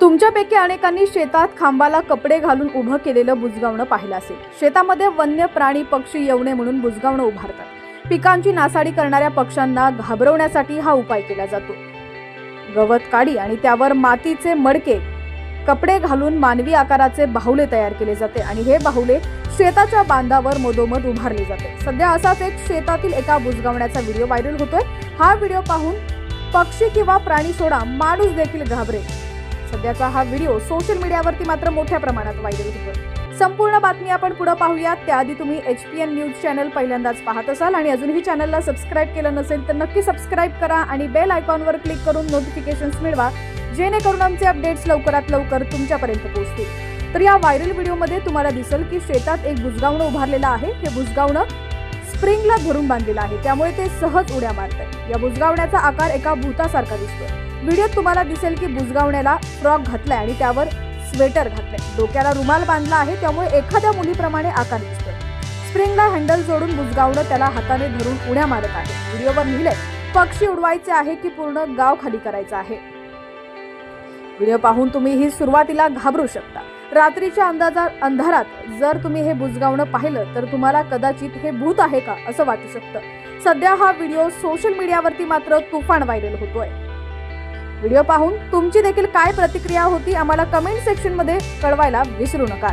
तुमच्यापैकी अनेकांनी शेतात खांबाला कपडे घालून उभं केलेलं बुजगावणं पाहिलं असेल. शेतामध्ये वन्य प्राणी पक्षी येवणे म्हणून बुजगावणं उभारतात. पिकांची नासाडी करणाऱ्या पक्ष्यांना घाबरवण्यासाठी हा उपाय केला जातो. गवत काडी आणि त्यावर मातीचे मडके कपडे घालून मानवी आकाराचे बाहुले तयार केले जाते आणि हे बाहुले शेताच्या बांधावर मधोमध उभारले जाते. सध्या असाच एक शेतातील एका बुजगावण्याचा व्हिडिओ व्हायरल होतोय. हा व्हिडिओ पाहून पक्षी किंवा प्राणी सोडा माणूस देखील घाबरेल. सध्याचा हा व्हिडिओ सोशल मीडियावरती मात्र मोठ्या प्रमाणात व्हायरल होतो संपूर्ण बातमी आपण पुढे पाहूयात. त्याआधी तुम्ही H P N news channel पहिल्यांदाच पाहत असाल आणि अजूनही चॅनलला सबस्क्राईब केलं नसेल तर नक्की सबस्क्राईब करा आणि बेल आयकॉनवर क्लिक करून नोटिफिकेशन्स मिळवा जेणेकरून आमचे अपडेट्स लवकरात लवकर तुमच्यापर्यंत पोहोचतील. तर या व्हायरल व्हिडिओमध्ये तुम्हाला दिसेल की शेतात एक बुजगावणं उभारलेलं आहे. हे बुजगावणं स्प्रिंगला धरून बांधलेलं आहे. त्यामुळे ते सहज उड्या मारत आहे या बुजगावण्याचा आकार एका भूतासारखा दिसतोय. व्हिडिओत तुम्हाला दिसेल की बुजगावण्याला फ्रॉक घातलाय आणि त्यावर स्वेटर घातलंय. डोक्याला रुमाल बांधला आहे त्यामुळे एखाद्या मुलीप्रमाणे आकार दिसतोय. स्प्रिंगला हँडल जोडून बुजगावणं त्याला हाताने धरून उड्या मारत आहे. व्हिडिओवर लिहिलंय पक्षी उडवायचे आहे की पूर्ण गाव खाली करायचं आहे? व्हिडिओ पाहून तुम्ही ही सुरुवातीला घाबरू शकता. रात्रीच्या अंदाजा अंधारात जर तुम्ही हे बुजगावणं पाहिलं तर तुम्हाला कदाचित हे भूत आहे का असं वाटू शकतं. सध्या हा व्हिडिओ सोशल मीडियावरती मात्र तुफान व्हायरल होतोय. व्हिडिओ पाहून तुमची देखील काय प्रतिक्रिया होती आम्हाला कमेंट सेक्शनमध्ये कळवायला विसरू नका.